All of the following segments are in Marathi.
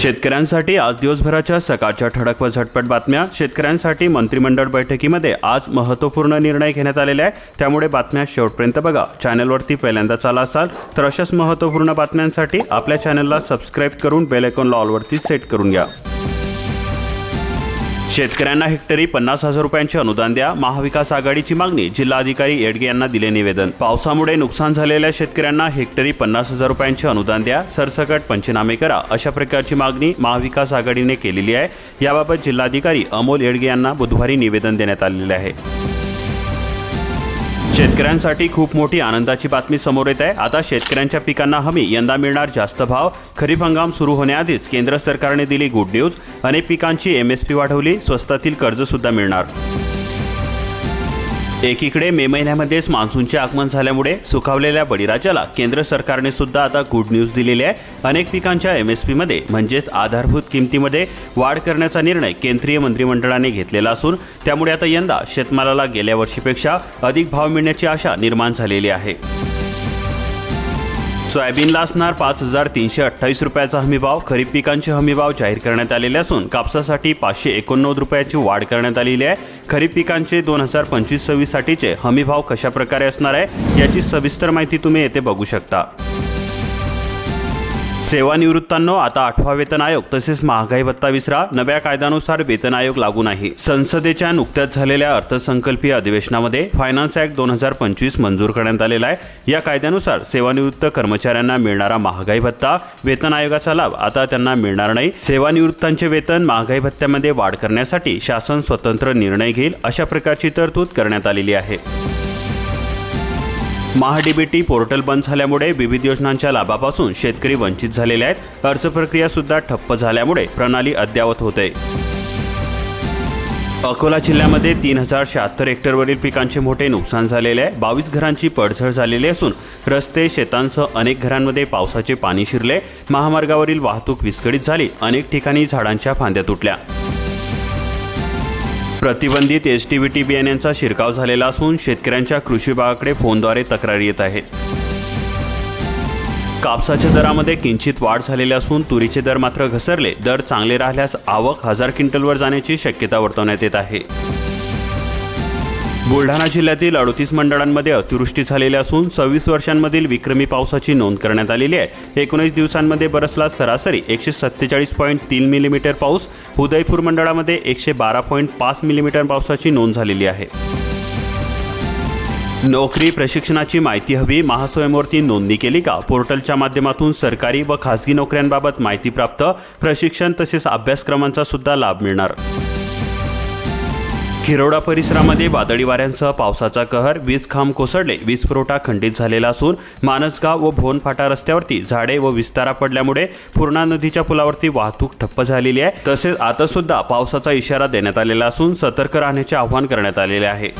शेतकऱ्यांसाठी आज दिवसभराच्या सकाळच्या ठळक व झटपट बातम्या. शेतकऱ्यांसाठी मंत्रिमंडळ बैठकीमध्ये आज महत्त्वपूर्ण निर्णय घेण्यात आलेले आहे. त्यामुळे बातम्या शेवटपर्यंत बघा. चॅनलवरती पहिल्यांदाच आला असाल तर अशाच महत्त्वपूर्ण बातम्यांसाठी आपल्या चॅनलला सबस्क्राईब करून बेल आयकॉनला ऑलवरती सेट करून घ्या. शेतकऱ्यांना हेक्टरी पन्नास हजार रुपयांचे अनुदान द्या. महाविकास आघाडीची मागणी जिल्हाधिकारी येडगे यांना दिले निवेदन. पावसामुळे नुकसान झालेल्या शेतकऱ्यांना हेक्टरी पन्नास हजार रुपयांचे अनुदान द्या. सरसकट पंचनामे करा अशा प्रकारची मागणी महाविकास आघाडीने केलेली आहे. याबाबत जिल्हाधिकारी अमोल येडगे यांना बुधवारी निवेदन देण्यात आलेले आहे. शेतकऱ्यांसाठी खूप मोठी आनंदाची बातमी समोर येत आहे. आता शेतकऱ्यांच्या पिकांना हमी यंदा मिळणार जास्त भाव. खरीप हंगाम सुरू होण्याआधीच केंद्र सरकारने दिली गुड न्यूज अनेक पिकांची एम एस पी वाढवली. स्वस्तातील कर्जसुद्धा मिळणार. एकीकडे मे महिन्यामध्येच मान्सूनचे आगमन झाल्यामुळे सुखावलेल्या बळीराजाला केंद्र सरकारने सुद्धा आता गुड न्यूज दिलेली आहे. अनेक पिकांच्या एम एस पीमध्ये म्हणजेच आधारभूत किमतीमध्ये वाढ करण्याचा निर्णय केंद्रीय मंत्रिमंडळाने घेतलेला असून त्यामुळे आता यंदा शेतमालाला गेल्या वर्षीपेक्षा अधिक भाव मिळण्याची आशा निर्माण झालेली आहे. सोयाबीनला असणार पाच हजार तीनशे अठ्ठावीस रुपयाचा हमीभाव खरीप पिकांचे हमीभाव जाहीर करण्यात आलेले असून कापसासाठी पाचशे एकोणनव्वद रुपयाची वाढ करण्यात आलेली आहे. खरीप पिकांचे दोन हजार पंचवीस सव्वीससाठीचे हमीभाव कशा प्रकारे असणार आहे याची सविस्तर माहिती तुम्ही येथे बघू शकता. सेवानिवृत्तांनो आता आठवा वेतन आयोग तसेच महागाई भत्ता विसरा नव्या कायद्यानुसार वेतन आयोग लागू नाही. संसदेच्या नुकत्याच झालेल्या अर्थसंकल्पीय अधिवेशनामध्ये फायनान्स ऍक्ट दोन हजार पंचवीस मंजूर करण्यात आलेला आहे. या कायद्यानुसार सेवानिवृत्त कर्मचाऱ्यांना मिळणारा महागाई भत्ता वेतन आयोगाचा लाभ आता त्यांना मिळणार नाही. सेवानिवृत्तांचे वेतन महागाई भत्त्यामध्ये वाढ करण्यासाठी शासन स्वतंत्र निर्णय घेईल अशा प्रकारची तरतूद करण्यात आलेली आहे. महाडीबीटी पोर्टल बंद झाल्यामुळे विविध योजनांच्या लाभापासून शेतकरी वंचित झालेले आहेत. अर्ज प्रक्रिया सुद्धा ठप्प झाल्यामुळे प्रणाली अद्ययावत होते. अकोला जिल्ह्यामध्ये तीन हजार शहात्तर हेक्टरवरील पिकांचे मोठे नुकसान झालेले आहे. बावीस घरांची पडझड झालेली असून रस्ते शेतांसह अनेक घरांमध्ये पावसाचे पाणी शिरले. महामार्गावरील वाहतूक विस्कळीत झाली. अनेक ठिकाणी झाडांच्या फांद्या तुटल्या. प्रतिबंधित एस टी व्ही टी बियाण्यांचा शिरकाव झालेला असून शेतकऱ्यांच्या कृषी विभागाकडे फोनद्वारे तक्रारी येत आहेत. कापसाच्या दरामध्ये किंचित वाढ झालेली असून तुरीचे दर मात्र घसरले. दर चांगले राहिल्यास आवक हजार क्विंटलवर जाण्याची शक्यता वर्तवण्यात येत आहे. बुलढाणा जिल्ह्यातील अडतीस मंडळांमध्ये अतिवृष्टी झालेली असून सव्वीस वर्षांमधील विक्रमी पावसाची नोंद करण्यात आलेली आहे. एकोणीस दिवसांमध्ये बरसला सरासरी एकशे सत्तेचाळीस पॉईंट तीन मिलीमीटर पाऊस. उदयपूर मंडळामध्ये एकशे बारा पॉईंट पाच मिलीमीटर पावसाची नोंद झालेली आहे. नोकरी प्रशिक्षणाची माहिती हवी महास्वयंवरती नोंदणी केली का? पोर्टलच्या माध्यमातून सरकारी व खासगी नोकऱ्यांबाबत माहिती प्राप्त. प्रशिक्षण तसेच अभ्यासक्रमांचा सुद्धा लाभ मिळणार. खिरोडा परिसरामध्ये वादळी वाऱ्यांसह पावसाचा कहर वीज खांब कोसळले वीज पुरवठा खंडित झालेला असून मानसगाव व भोनफाटा रस्त्यावरती झाडे व विस्तारा पडल्यामुळे पूर्णा नदीच्या पुलावरती वाहतूक ठप्प झालेली आहे. तसेच आता सुद्धा पावसाचा इशारा देण्यात आलेला असून सतर्क राहण्याचे आवाहन करण्यात आलेले आहे.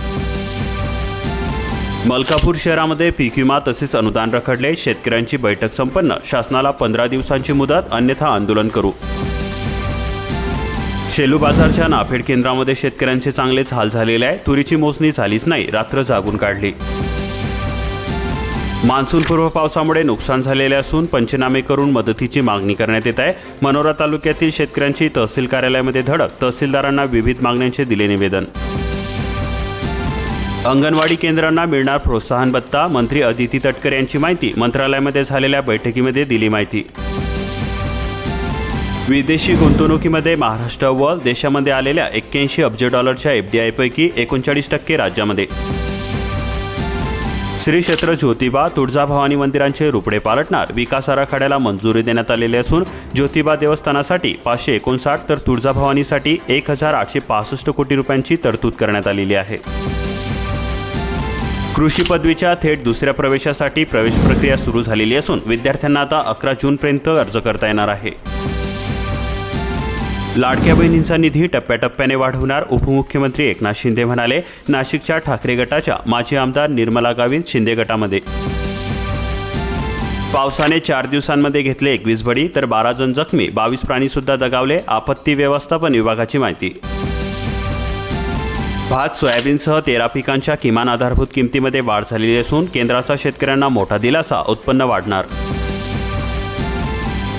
मलकापूर शहरामध्ये पीक विमा तसेच अनुदान रखडले. शेतकऱ्यांची बैठक संपन्न. शासनाला पंधरा दिवसांची मुदत अन्यथा आंदोलन करू. शेलू बाजारच्या नाफेड केंद्रामध्ये शेतकऱ्यांचे चांगलेच हाल झालेले आहे. तुरीची मोजणी झालीच नाही रात्र जागून काढली. मान्सूनपूर्व पावसामुळे नुकसान झालेले असून पंचनामे करून मदतीची मागणी करण्यात येत आहे. मनोरा तालुक्यातील शेतकऱ्यांची तहसील कार्यालयामध्ये धडक तहसीलदारांना विविध मागण्यांचे दिले निवेदन. अंगणवाडी केंद्रांना मिळणार प्रोत्साहन भत्ता मंत्री अदिती तटकर यांची माहिती मंत्रालयामध्ये झालेल्या बैठकीमध्ये दिली माहिती. विदेशी गुंतवणुकीमध्ये महाराष्ट्र व देशामध्ये आलेल्या एक्क्याऐंशी अब्ज डॉलरच्या एफ डी आयपैकी एकोणचाळीस टक्के राज्यामध्ये. श्री क्षेत्र ज्योतिबा तुळजाभवानी मंदिरांचे रुपडे पालटणार विकास आराखड्याला मंजुरी देण्यात आलेली असून ज्योतिबा देवस्थानासाठी पाचशे एकोणसाठ तर तुळजाभवानीसाठी एक हजार आठशे पासष्ट कोटी रुपयांची तरतूद करण्यात आलेली आहे. कृषी पदवीच्या थेट दुसऱ्या प्रवेशासाठी प्रवेश प्रक्रिया सुरू झालेली असून विद्यार्थ्यांना आता अकरा जूनपर्यंत अर्ज करता येणार आहे. लाडक्या बहिणींचा निधी टप्प्याटप्प्याने वाढवणार उपमुख्यमंत्री एकनाथ शिंदे म्हणाले नाशिकच्या ठाकरे गटाच्या माजी आमदार निर्मला गावित शिंदे गटामध्ये. पावसाने चार दिवसांमध्ये घेतले एकवीस बळी तर बारा जण जखमी बावीस प्राणीसुद्धा दगावले आपत्ती व्यवस्थापन विभागाची माहिती. भात सोयाबीनसह तेरा पिकांच्या किमान आधारभूत किमतीमध्ये वाढ झालेली असून केंद्राचा शेतकऱ्यांना मोठा दिलासा उत्पन्न वाढणार.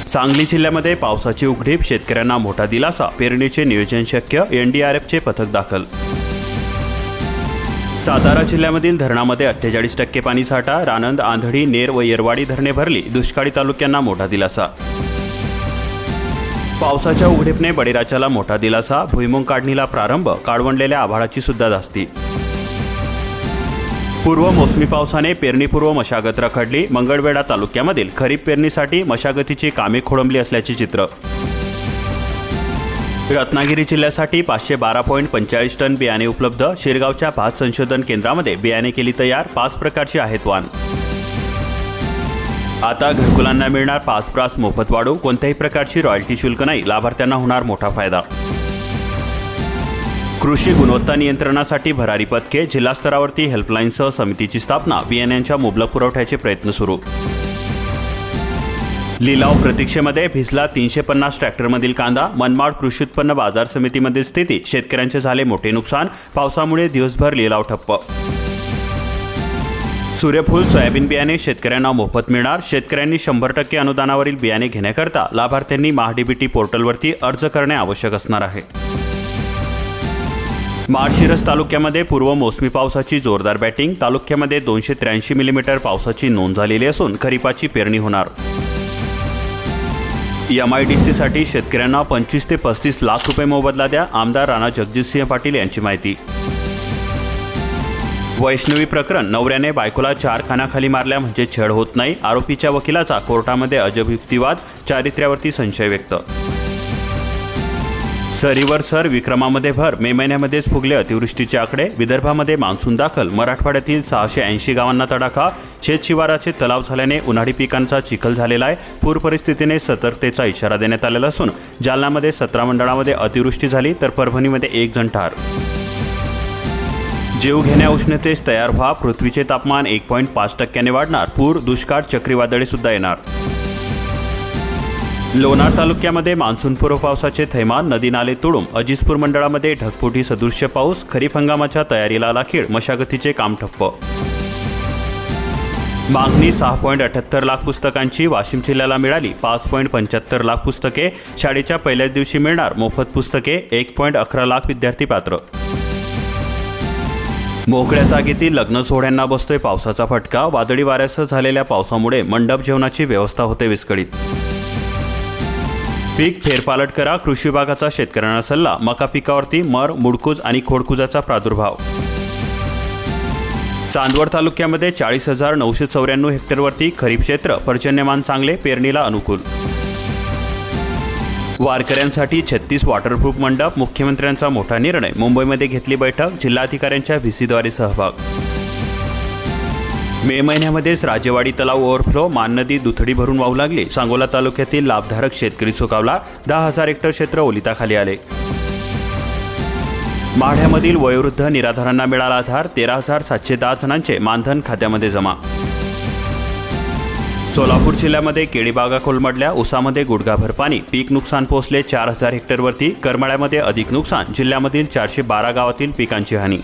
सांगली जिल्ह्यामध्ये पावसाची उघडीप शेतकऱ्यांना मोठा दिलासा पेरणीचे नियोजन शक्य एनडीआरएफचे पथक दाखल. सातारा जिल्ह्यामधील धरणामध्ये अठ्ठेचाळीस टक्के पाणी साठा रानंद आंधळी नेर व येरवाडी धरणे भरली दुष्काळी तालुक्यांना मोठा दिलासा. पावसाच्या उघडीपने बळीराजाला मोठा दिलासा भुईमुंग काढणीला प्रारंभ काळवंडलेल्या आभाळाची सुद्धा जास्ती पूर्व मोसमी पावसाने पेरणीपूर्व मशागत रखडली. मंगळवेढा तालुक्यामधील खरीप पेरणीसाठी मशागतीची कामे खोळंबली असल्याचे चित्र. रत्नागिरी जिल्ह्यासाठी पाचशे बारा पॉईंट पंचेचाळीस टन बियाणे उपलब्ध. शिरगावच्या भात संशोधन केंद्रामध्ये बियाणे केली तयार. पाच प्रकारची आहेत वाण. आता घरकुलांना मिळणार पाच प्रास मोफत वाढू कोणत्याही प्रकारची रॉयल्टी शुल्क नाही. लाभार्थ्यांना होणार मोठा फायदा. कृषी गुणवत्ता नियंत्रणासाठी भरारी पथके जिल्हास्तरावरती हेल्पलाईनसह समितीची स्थापना बियाण्यांच्या मुबलक पुरवठ्याचे प्रयत्न सुरू. लिलाव प्रतीक्षेमध्ये भिजला तीनशे पन्नास ट्रॅक्टरमधील कांदा मनमाड कृषी उत्पन्न बाजार समितीमधील स्थिती शेतकऱ्यांचे झाले मोठे नुकसान पावसामुळे दिवसभर लिलाव ठप्प. सूर्यफूल सोयाबीन बियाणे शेतकऱ्यांना मोफत मिळणार शेतकऱ्यांनी शंभर टक्के अनुदानावरील बियाणे घेण्याकरता लाभार्थ्यांनी महाडीबीटी पोर्टलवरती अर्ज करणे आवश्यक असणार आहे. माळशिरस तालुक्यामध्ये पूर्व मोसमी पावसाची जोरदार बॅटिंग तालुक्यामध्ये दोनशे त्र्याऐंशी मिलीमीटर पावसाची नोंद झालेली असून खरीपाची पेरणी होणार. एम आय डी सीसाठी शेतकऱ्यांना पंचवीस ते पस्तीस लाख रुपये मोबदला द्या आमदार राणा जगजितसिंह पाटील यांची माहिती. वैष्णवी प्रकरण नवऱ्याने बायकोला चार खानाखाली मारल्या म्हणजे छेड होत नाही आरोपीच्या वकिलाचा कोर्टामध्ये अजब युक्तिवाद चारित्र्यावरती संशय व्यक्त. सरीवर सर विक्रमामध्ये भर. मे महिन्यामध्येच फुगले अतिवृष्टीचे आकडे. विदर्भामध्ये मान्सून दाखल. मराठवाड्यातील सहाशे ऐंशी गावांना तडाखा. शेतशिवाराचे तलाव झाल्याने उन्हाळी पिकांचा चिखल झालेला आहे. पूर परिस्थितीने सतर्कतेचा इशारा देण्यात आलेला असून जालनामध्ये सतरा मंडळामध्ये अतिवृष्टी झाली तर परभणीमध्ये एक जण ठार. जीवघेण्या उष्णतेस तयार व्हा. पृथ्वीचे तापमान एक पॉईंट पाच टक्क्याने वाढणार. पूर दुष्काळ चक्रीवादळे सुद्धा येणार. लोणार तालुक्यामध्ये मान्सूनपूर्व पावसाचे थैमान नदी नाले तुडूंब अजिजपूर मंडळामध्ये ढगफुटी सदृश्य पाऊस खरीप हंगामाच्या तयारीला लाखीळ मशागतीचे काम ठप्प. मागणी सहा पॉईंट अठ्याहत्तर लाख पुस्तकांची वाशिम जिल्ह्याला मिळाली. पाच पॉईंट पंच्याहत्तर लाख पुस्तके शाळेच्या पहिल्याच दिवशी मिळणार. मोफत पुस्तके एक पॉईंट अकरा लाख विद्यार्थी पात्र. मोकळ्या जागेतील लग्न सोहळ्यांना बसतोय पावसाचा फटका. वादळी वाऱ्यासह झालेल्या पावसामुळे मंडप जेवणाची व्यवस्था होते विस्कळीत. पीक फेरपालट करा कृषी विभागाचा शेतकऱ्यांना सल्ला मका पिकावरती मर मुडकूज आणि खोडकुजाचा प्रादुर्भाव. चांदवड तालुक्यामध्ये चाळीस हजार नऊशे चौऱ्याण्णव हेक्टरवरती खरीप क्षेत्र पर्जन्यमान चांगले पेरणीला अनुकूल. वारकऱ्यांसाठी छत्तीस वॉटरप्रूफ मंडप मुख्यमंत्र्यांचा मोठा निर्णय मुंबईमध्ये घेतली बैठक जिल्हाधिकाऱ्यांच्या व्हीसीद्वारे सहभाग. मे महिन्यामध्येच राजेवाडी तलाव ओव्हरफ्लो मान नदी दुथडी भरून वाहू लागली. सांगोला तालुक्यातील लाभधारक शेतकरी सुकावला दहा हजार हेक्टर क्षेत्र ओलिताखाली आले. माढ्यामधील वयोवृद्ध निराधारांना मिळाला आधार. तेरा हजार सातशे दहा जणांचे मानधन खात्यामध्ये जमा. सोलापूर जिल्ह्यामध्ये केळीबागा कोलमडल्या. उसामध्ये गुडघाभर पाणी. पीक नुकसान पोहोचले चार हजार हेक्टरवरती. करमाळ्यामध्ये अधिक नुकसान. जिल्ह्यामधील चारशे बारा गावातील पिकांची हानी.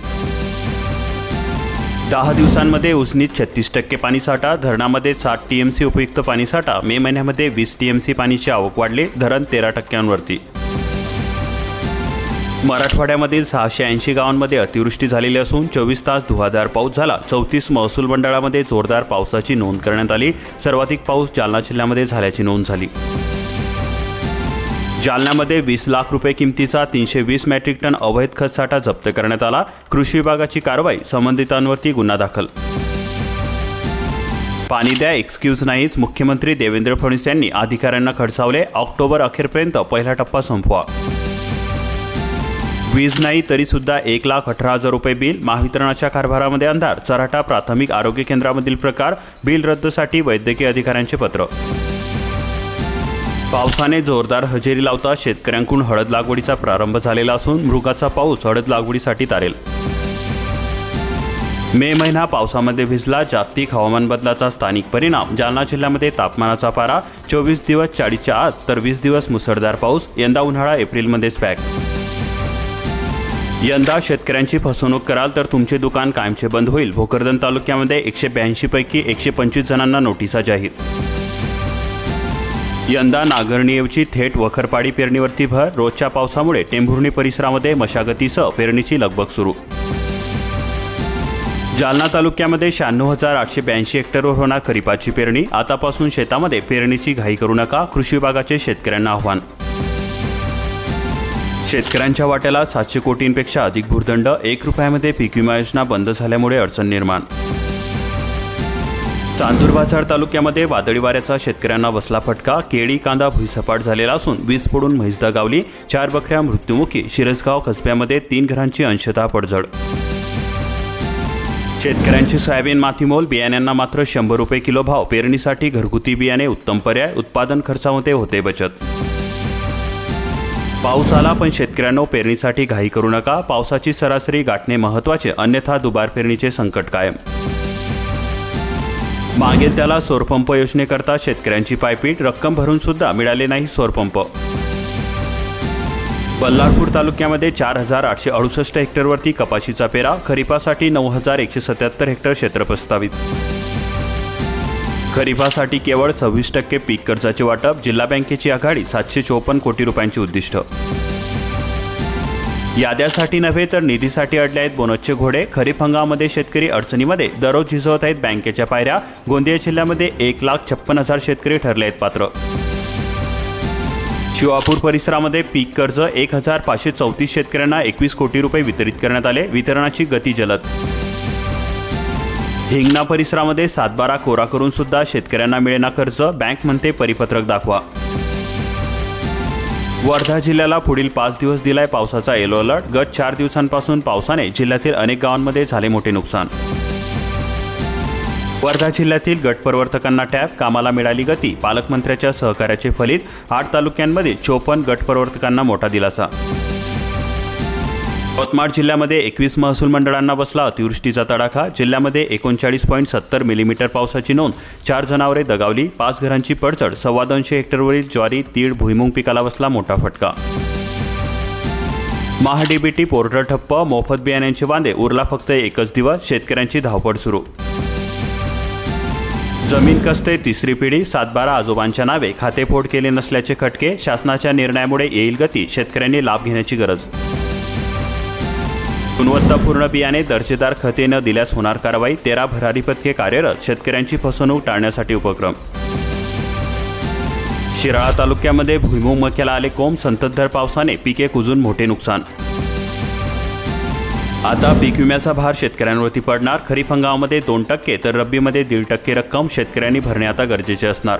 दहा दिवसांमध्ये उजनीत छत्तीस टक्के पाणीसाठा धरणामध्ये सात टीएमसी उपयुक्त पाणीसाठा मे महिन्यामध्ये वीस टीएमसी पाणीची आवक वाढली धरण तेरा टक्क्यांवरती. मराठवाड्यामधील सहाशे ऐंशी गावांमध्ये अतिवृष्टी झालेली असून चोवीस तास धुवाधार पाऊस झाला. चौतीस महसूल मंडळामध्ये जोरदार पावसाची नोंद करण्यात आली. सर्वाधिक पाऊस जालना जिल्ह्यामध्ये झाल्याची नोंद झाली. जालन्यामध्ये वीस लाख रुपये किमतीचा तीनशे वीस मेट्रिक टन अवैध खतसाठा जप्त करण्यात आला. कृषी विभागाची कारवाई संबंधितांवरती गुन्हा दाखल. पाणी द्या एक्सक्यूज नाहीच मुख्यमंत्री देवेंद्र फडणवीस यांनी अधिकाऱ्यांना खडसावले ऑक्टोबर अखेरपर्यंत पहिला टप्पा संपवा. वीज नाही तरीसुद्धा एक लाख अठरा हजार रुपये बिल महावितरणाच्या कारभारामध्ये अंधार चराटा प्राथमिक आरोग्य केंद्रामधील प्रकार बिल रद्दसाठी वैद्यकीय अधिकाऱ्यांचे पत्र. पावसाने जोरदार हजेरी लावता शेतकऱ्यांकडून हळद लागवडीचा प्रारंभ झालेला असून मृगाचा पाऊस हळद लागवडीसाठी तारेल. मे महिना पावसामध्ये भिजला जागतिक हवामान बदलाचा स्थानिक परिणाम जालना जिल्ह्यामध्ये तापमानाचा पारा चोवीस दिवस चाळीसच्या आत तर वीस दिवस मुसळधार पाऊस यंदा उन्हाळा एप्रिलमध्येच पॅक यंदा शेतकऱ्यांची फसवणूक कराल तर तुमचे दुकान कायमचे बंद होईल. भोकरदन तालुक्यामध्ये एकशे ब्याऐंशी पैकी एकशे पंचवीस जणांना नोटिसा जाहीर. यंदा नागरणीऐवजी थेट वखरपाडी पेरणीवरती भर रोजच्या पावसामुळे टेंभुर्णी परिसरामध्ये मशागतीसह पेरणीची लगबग सुरू. जालना तालुक्यामध्ये शहाण्णव हजार आठशे ब्याऐंशी हेक्टरवर होणार खरीपाची पेरणी. आतापासून शेतामध्ये पेरणीची घाई करू नका कृषी विभागाचे शेतकऱ्यांना आव्हान. शेतकऱ्यांच्या वाट्याला सातशे कोटींपेक्षा अधिक भूर्दंड एक रुपयामध्ये पीक विमा योजना बंद झाल्यामुळे अडचण निर्माण. चांदूर बाजार तालुक्यामध्ये वादळी वाऱ्याचा शेतकऱ्यांना बसला फटका केळी कांदा भुईसपाट झालेला असून वीज पडून म्हैसदा गावली चार बकऱ्या मृत्युमुखी शिरसगाव कसब्यामध्ये तीन घरांची अंशतः पडझड. शेतकऱ्यांची सोयाबीन मातीमोल बियाण्यांना मात्र शंभर रुपये किलो भाव पेरणीसाठी घरगुती बियाणे उत्तम पर्याय उत्पादन खर्चामध्ये होते बचत. पाऊस आला पण शेतकऱ्यांनो पेरणीसाठी घाई करू नका पावसाची सरासरी गाठणे महत्त्वाचे अन्यथा दुबार पेरणीचे संकट कायम. मागेल त्याला सौरपंप योजनेकरता शेतकऱ्यांची पायपीट रक्कम भरून सुद्धा मिळाले नाही सौरपंप. बल्लारपूर तालुक्यामध्ये चार हजार आठशे अडुसष्ट हेक्टरवरती कपाशीचा पेरा खरीपासाठी नऊ हजार एकशे सत्याहत्तर हेक्टर क्षेत्र प्रस्तावित. खरीपासाठी केवळ सव्वीस टक्के पीक कर्जाचे वाटप जिल्हा बँकेची आघाडी सातशे चोपन्न कोटी रुपयांची उद्दिष्ट. याद्यासाठी नव्हे तर निधीसाठी अडले आहेत बोनसचे घोडे. खरीप हंगामामध्ये शेतकरी अडचणीमध्ये दररोज झिजवत आहेत बँकेच्या पायऱ्या. गोंदिया जिल्ह्यामध्ये एक लाख छप्पन हजार शेतकरी ठरले आहेत पात्र. शिवापूर परिसरामध्ये पीक कर्ज एक हजार पाचशे चौतीस शेतकऱ्यांना एकवीस कोटी रुपये वितरित करण्यात आले. वितरणाची गती जलद. हिंगणा परिसरामध्ये सातबारा कोरा करून सुद्धा शेतकऱ्यांना मिळेना कर्ज. बँक म्हणते परिपत्रक दाखवा. वर्धा जिल्ह्याला पुढील पाच दिवस दिलाय पावसाचा येलो अलर्ट. गत चार दिवसांपासून पावसाने जिल्ह्यातील अनेक गावांमध्ये झाले मोठे नुकसान. वर्धा जिल्ह्यातील गटप्रवर्तकांना टॅब कामाला मिळाली गती पालकमंत्र्याच्या सहकार्याचे फलित आठ तालुक्यांमध्ये चोपन्न गटप्रवर्तकांना मोठा दिलासा. यवतमाळ जिल्ह्यामध्ये एकवीस महसूल मंडळांना बसला अतिवृष्टीचा तडाखा. जिल्ह्यामध्ये एकोणचाळीस पॉईंट सत्तर मिलीमीटर पावसाची नोंद. चार जनावरे दगावली. पाच घरांची पडझड. सव्वा दोनशे हेक्टरवरील ज्वारी तीळ भुईमुंग पिकाला बसला मोठा फटका. महाडीबीटी पोर्टल ठप्प मोफत बियाण्यांचे वांदे. उरला फक्त एकच दिवस. शेतकऱ्यांची धावपळ सुरू. जमीन कसते तिसरी पिढी? सातबारा आजोबांच्या नावे. खातेफोड केले नसल्याचे खटके. शासनाच्या निर्णयामुळे येईल गती. शेतकऱ्यांनी लाभ घेण्याची गरज. गुणवत्तापूर्ण बियाणे दर्जेदार खते न दिल्यास होणार कारवाई तेरा भरारी पथके कार्यरत शेतकऱ्यांची फसवणूक टाळण्यासाठी उपक्रम. शिराळा तालुक्यामध्ये भुईमुग मक्याला आले कोंब संततधार पावसाने पिके कुजून मोठे नुकसान. आता पीक विम्याचा भार शेतकऱ्यांवरती पडणार खरीप हंगामामध्ये दोन टक्के तर रब्बीमध्ये दीड टक्के रक्कम शेतकऱ्यांनी भरणे आता गरजेचे असणार.